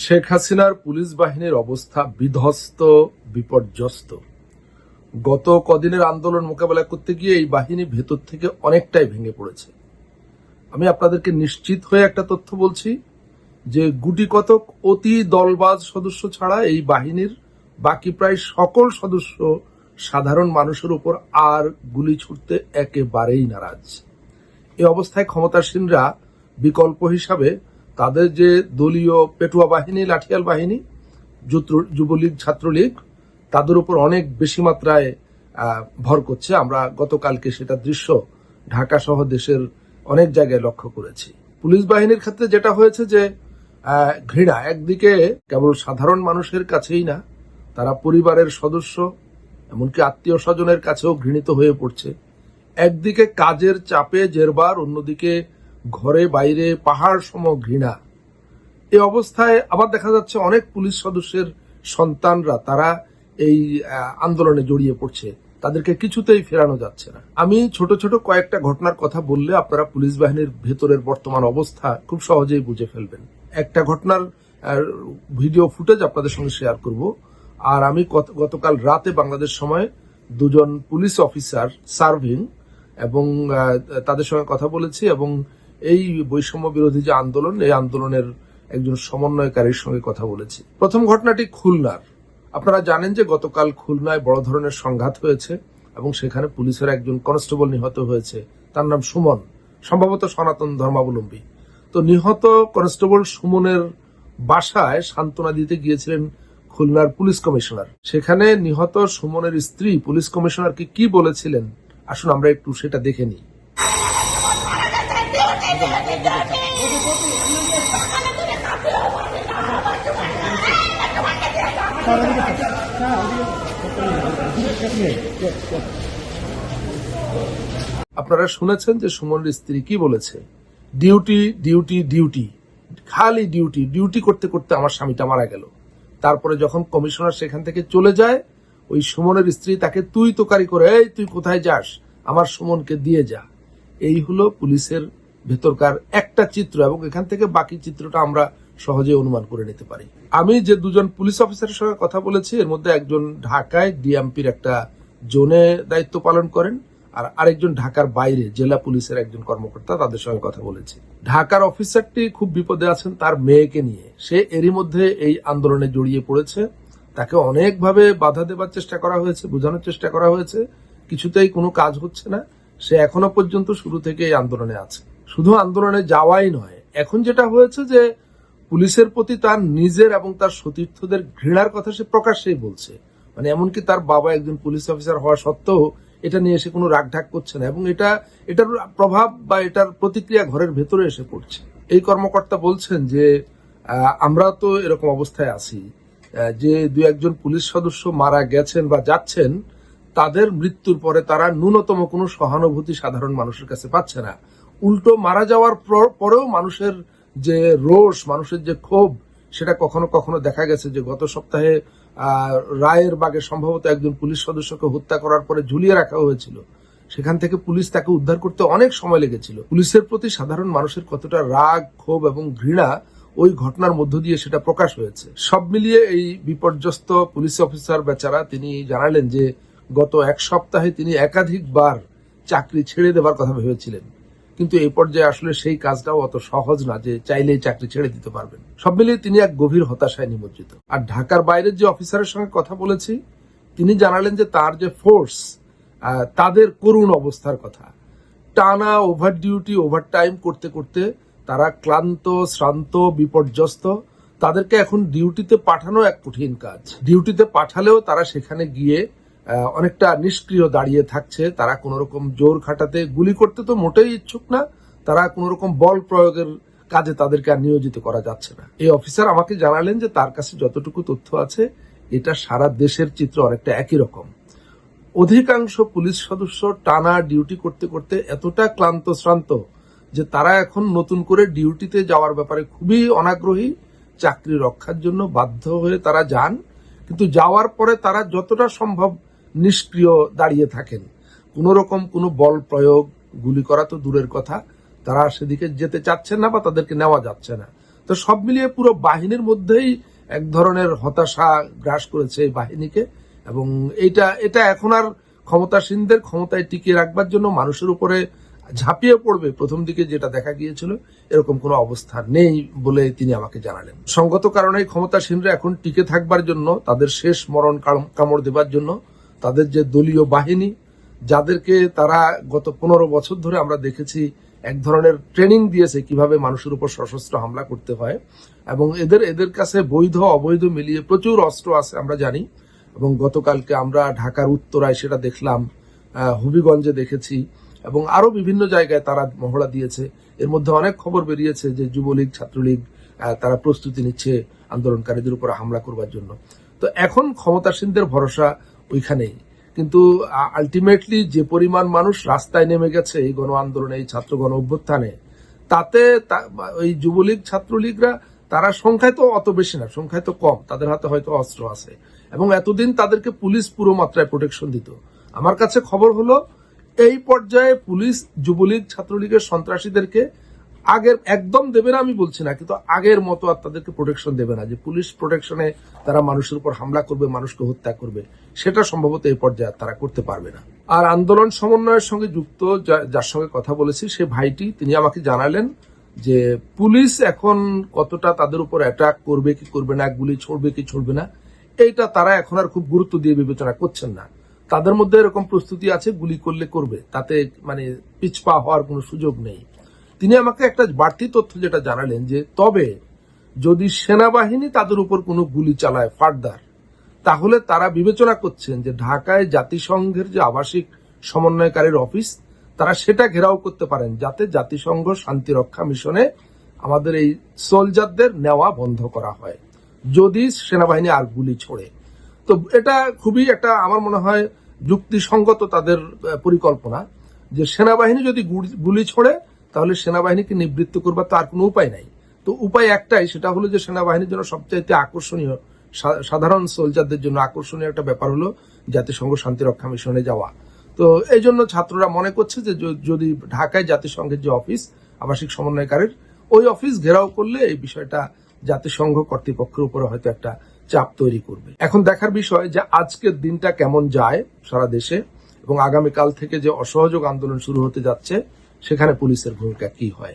শেখ হাসিনার পুলিশ বাহিনীর অবস্থা বিধ্বস্ত, বিপর্যস্ত। গত কদিনের আন্দোলন মোকাবেলা করতে গিয়ে এই বাহিনী ভেতর থেকে অনেকটাই ভেঙে পড়েছে। আমি আপনাদেরকে নিশ্চিত হয়ে একটা তথ্য বলছি যে গুটি কতক অতি দলবাজ সদস্য ছাড়া এই বাহিনীর বাকি প্রায় সকল সদস্য সাধারণ মানুষের উপর আর গুলি ছুটতে একেবারেই নারাজ। এই অবস্থায় ক্ষমতাসীনরা বিকল্প হিসাবে তাদের যে দলীয় পেটুয়া বাহিনী, লাঠিয়াল বাহিনী যুবলীগ, ছাত্রলীগ, তাদের উপর অনেক বেশি মাত্রায় ভর করছে। আমরা গতকালকে সেটা দৃশ্য ঢাকা সহ দেশের অনেক জায়গায় লক্ষ্য করেছি। পুলিশ বাহিনীর ক্ষেত্রে যেটা হয়েছে যে ঘৃণা। একদিকে কেবল সাধারণ মানুষের কাছেই না, তারা পরিবারের সদস্য, এমনকি আত্মীয় স্বজনের কাছেও ঘৃণিত হয়ে পড়ছে। একদিকে কাজের চাপে জেরবার, অন্যদিকে ঘরে বাইরে পাহাড় সম ঘৃণা। এ অবস্থায় আবার দেখা যাচ্ছে অনেক পুলিশ সদস্যের সন্তানরা, তারা এই আন্দোলনে জড়িয়ে পড়ছে। তাদেরকে কিছুতেই ফেরানো যাচ্ছে না। আমি ছোট ছোট কয়েকটা ঘটনার কথা বললে আপনারা পুলিশ বাহিনীর ভেতরের বর্তমান অবস্থা খুব সহজেই বুঝে ফেলবেন। একটা ঘটনার ভিডিও ফুটেজ আপনাদের সঙ্গে শেয়ার করব। আর আমি গতকাল রাতে বাংলাদেশ সময় দুজন পুলিশ অফিসার সার্ভিং এবং তাদের সঙ্গে কথা বলেছি এবং এই বৈষম্য বিরোধী যে আন্দোলন, এই আন্দোলনের একজন সমন্বয়কারীর সঙ্গে কথা বলেছি। প্রথম ঘটনাটি খুলনার। আপনারা জানেন যে গতকাল খুলনায় বড় ধরনের সংঘাত হয়েছে এবং সেখানে পুলিশের একজন কনস্টেবল নিহত হয়েছে। তার নাম সুমন, সম্ভবত সনাতন ধর্মাবলম্বী। তো নিহত কনস্টেবল সুমনের বাসায় সান্ত্বনা দিতে গিয়েছিলেন খুলনার পুলিশ কমিশনার। সেখানে নিহত সুমনের স্ত্রী পুলিশ কমিশনারকে কি বলেছিলেন? আসুন আমরা একটু সেটা দেখে নিই। আপনারা শুনেছেন যে সুমনের স্ত্রী কি বলেছে? Duty duty duty. খালি ডিউটি ডিউটি করতে করতে আমার স্বামীটা মারা গেল। তারপরে যখন কমিশনার সেখান থেকে চলে যায়, ওই সুমনের স্ত্রী তাকে তুই তোকারি করে, এই, তুই কোথায় যাস? আমার সুমনকে দিয়ে যা। এই হলো পুলিশের ভেতরকার একটা চিত্র এবং এখান থেকে বাকি চিত্রটা আমরা সহজে অনুমান করে নিতে পারি। আমি যে দুজন পুলিশ অফিসারের সঙ্গে কথা বলেছি, এর মধ্যে একজন ঢাকায় ডিএমপির একটা জোনে দায়িত্ব পালন করেন আর আরেকজন ঢাকার বাইরে জেলা পুলিশের একজন কর্মকর্তা তাদের সঙ্গে কথা বলেছি। ঢাকার অফিসারটি খুব বিপদে আছেন তার মেয়েকে নিয়ে। সে এরই মধ্যে এই আন্দোলনে জড়িয়ে পড়েছে। তাকে অনেকভাবে বাধা দেবার চেষ্টা করা হয়েছে, বোঝানোর চেষ্টা করা হয়েছে। কিছুতেই কোনো কাজ হচ্ছে না। সে এখনও পর্যন্ত শুরু থেকে এই আন্দোলনে আছে। শুধু আন্দোলনে যাওয়াই নয়, এখন যেটা হয়েছে যে পুলিশের প্রতি তার নিজের এবং তার সতীর্থদের ঘৃণার কথা সে প্রকাশ্যেই বলছে। মানে এমনকি তার বাবা একজন পুলিশ অফিসার হওয়া সত্ত্বেও এটা নিয়ে এসে কোনো রাগঢাক করছে না এবং এটা, এটার প্রভাব বা এটার প্রতিক্রিয়া ঘরের ভেতরে এসে পড়ছে। এই কর্মকর্তা বলছেন যে আমরা তো এরকম অবস্থায় আছি যে দু একজন পুলিশ সদস্য মারা গেছেন বা যাচ্ছেন, তাদের মৃত্যুর পরে তারা ন্যূনতম কোনো সহানুভূতি সাধারণ মানুষের কাছে পাচ্ছে না। উল্টো মারা যাওয়ার পর- পরেও মানুষের যে রোষ, মানুষের যে ক্ষোভ, সেটা কখনো কখনো দেখা গেছে যে গত সপ্তাহে রায়ের বাগে সম্ভবত একজন পুলিশ সদস্যকে হত্যা করার পরে ঝুলিয়ে রাখা হয়েছিল। সেখান থেকে পুলিশ তাকে উদ্ধার করতে অনেক সময় লেগেছিল। পুলিশের প্রতি সাধারণ মানুষের কতটা রাগ, ক্ষোভ এবং ঘৃণা, ওই ঘটনার মধ্য দিয়ে সেটা প্রকাশ হয়েছে। সব মিলিয়ে এই বিপর্যস্ত পুলিশ অফিসার বেচারা, তিনি জানালেন যে গত এক সপ্তাহে তিনি একাধিকবার চাকরি ছেড়ে দেবার কথা ভেবেছিলেন। কিন্তু এই পর্যায়ে আসলে সেই কাজটাও অত সহজ না যে চাইলেই চাকরি ছেড়ে দিতে পারবেন। সব মিলিয়ে তিনি এক গভীর হতাশায় নিমজ্জিত। আর ঢাকার বাইরের যে অফিসারের সঙ্গে কথা বলেছি, তিনি জানালেন যে তার যে ফোর্স তাদের করুণ অবস্থার কথা। টানা ওভার ডিউটি, ওভার টাইম করতে করতে তারা ক্লান্ত, শ্রান্ত, বিপর্যস্ত, তাদেরকে এখন ডিউটিতে পাঠানো এক কঠিন কাজ। ডিউটিতে পাঠালেও তারা সেখানে গিয়ে অনেকটা নিষ্ক্রিয় দাঁড়িয়ে থাকছে। তারা কোন রকম জোর খাটাতে গুলি করতে তো মোটেই ইচ্ছুক না। তারা কোন রকম বল প্রয়োগের কাজে তাদেরকে আর নিয়োজিত করা যাচ্ছে না। এই অফিসার আমাকে জানালেন যে তার কাছে যতটুকু তথ্য আছে, এটা সারা দেশের চিত্র অনেকটা একই রকম। অধিকাংশ পুলিশ সদস্য টানা ডিউটি করতে করতে এতটা ক্লান্ত শ্রান্ত যে তারা এখন নতুন করে ডিউটিতে যাওয়ার ব্যাপারে খুবই অনাগ্রহী। চাকরি রক্ষার জন্য বাধ্য হয়ে তারা যান। কিন্তু যাওয়ার পরে তারা যতটা সম্ভব নিষ্ক্রিয় দাঁড়িয়ে থাকেন। কোনো রকম কোনো বল প্রয়োগ, গুলি করা তো দূরের কথা। তারা সেদিকে যেতে চাচ্ছেন না বা তাদেরকে নেওয়া যাচ্ছে না। তো সব মিলিয়ে পুরো বাহিনীর মধ্যেই এক ধরনের হতাশা গ্রাস করেছে এই বাহিনীকে এবং এটা এটা এখন আর ক্ষমতাসীনদের ক্ষমতায় টিকিয়ে রাখবার জন্য মানুষের উপরে ঝাঁপিয়ে পড়বে। প্রথম দিকে যেটা দেখা গিয়েছিল, এরকম কোনো অবস্থা নেই বলে তিনি আমাকে জানালেন। সঙ্গত কারণে ক্ষমতাসীনরা এখন টিকে থাকবার জন্য, তাদের শেষ মরণ কামড় দেবার জন্য তাদের যে দলীয় বাহিনী, যাদেরকে তারা গত পনেরো বছর ধরে আমরা দেখেছি এক ধরনের ট্রেনিং দিয়েছে কীভাবে মানুষের উপর সশস্ত্র হামলা করতে হয় এবং এদের এদের কাছে বৈধ, অবৈধ মিলিয়ে প্রচুর অস্ত্র আছে আমরা জানি এবং গতকালকে আমরা ঢাকার উত্তরায় সেটা দেখলাম হবিগঞ্জে দেখেছি এবং আরও বিভিন্ন জায়গায় তারা মহড়া দিয়েছে। এর মধ্যে অনেক খবর বেরিয়েছে যে যুবলীগ, ছাত্রলীগ তারা প্রস্তুতি নিচ্ছে। আন্দোলনকারীদের উপর হামলা করবার জন্য। তো এখন ক্ষমতাসীনদের ভরসা ওইখানেই। কিন্তু আলটিমেটলি যে পরিমাণ মানুষ রাস্তায় নেমে গেছে এই গণ আন্দোলনে, এই ছাত্র গণ অভ্যুত্থানে, তাতে ওই যুবলীগ, ছাত্রলীগরা, তারা সংখ্যায় তো অত বেশি না, সংখ্যায় তো কম, তাদের হাতে হয়তো অস্ত্র আছে। এবং এতদিন তাদেরকে পুলিশ পুরো মাত্রায় প্রোটেকশন দিত। আমার কাছে খবর হলো, এই পর্যায়ে পুলিশ, যুবলীগ, ছাত্রলীগের সন্ত্রাসীদেরকে আগের একদম দেবে না, আমি বলছি না, কিন্তু আগের মতো আর তাদেরকে প্রোটেকশন দেবে না, যে পুলিশ প্রোটেকশনে তারা মানুষের উপর হামলা করবে, মানুষকে হত্যা করবে, সেটা সম্ভবত এই পর্যায়ে তারা করতে পারবে না। আর আন্দোলন সমন্বয়ের সঙ্গে যুক্ত যার সঙ্গে কথা বলেছি, সে ভাইটি, তিনি আমাকে জানালেন যে পুলিশ এখন কতটা তাদের উপর অ্যাটাক করবে, কি করবে না, গুলি ছড়বে, কি ছড়বে না, এইটা তারা এখন আর খুব গুরুত্ব দিয়ে বিবেচনা করছেন না। তাদের মধ্যে এরকম প্রস্তুতি আছে, গুলি করলে করবে, তাতে মানে পিছপা হওয়ার কোনো সুযোগ নেই। তিনি আমাকে একটা বাড়তি তথ্য যেটা জানালেন যে, তবে যদি সেনাবাহিনী তাদের উপর কোনো গুলি চালায় ফার্দার, তাহলে তারা বিবেচনা করছেন যে ঢাকায় জাতিসংঘের যে আবাসিক সমন্বয়কারীর অফিস, তারা সেটা ঘেরাও করতে পারেন যাতে জাতিসংঘ শান্তি রক্ষা মিশনে আমাদের এই সোলজারদের নেওয়া বন্ধ করা হয়, যদি সেনাবাহিনী আর গুলি ছোড়ে। তো এটা খুবই একটা আমার মনে হয় যুক্তিসঙ্গত তাদের পরিকল্পনা যে সেনাবাহিনী যদি গুলি ছোড়ে তাহলে সেনাবাহিনীকে নিবৃত্ত করবার তো আর কোনো উপায় নাই। তো উপায় একটাই, সেটা হলো যে সেনাবাহিনীর জন্য সবচাইতে আকর্ষণীয় সাধারণ সোলজারদের জন্য আকর্ষণীয় একটা ব্যাপার হলো জাতিসংঘ শান্তি রক্ষা মিশনে যাওয়া। তো এই জন্য ছাত্ররা মনে করছে যে, যদি ঢাকায় জাতিসংঘের যে অফিস, আবাসিক সমন্বয়কারীর, ওই অফিস ঘেরাও করলে এই বিষয়টা জাতিসংঘ কর্তৃপক্ষের উপরে হয়তো একটা চাপ তৈরি করবে। এখন দেখার বিষয় যে আজকের দিনটা কেমন যায় সারা দেশে এবং আগামীকাল থেকে যে অসহযোগ আন্দোলন শুরু হতে যাচ্ছে সেখানে পুলিশের ভূমিকা কি হয়?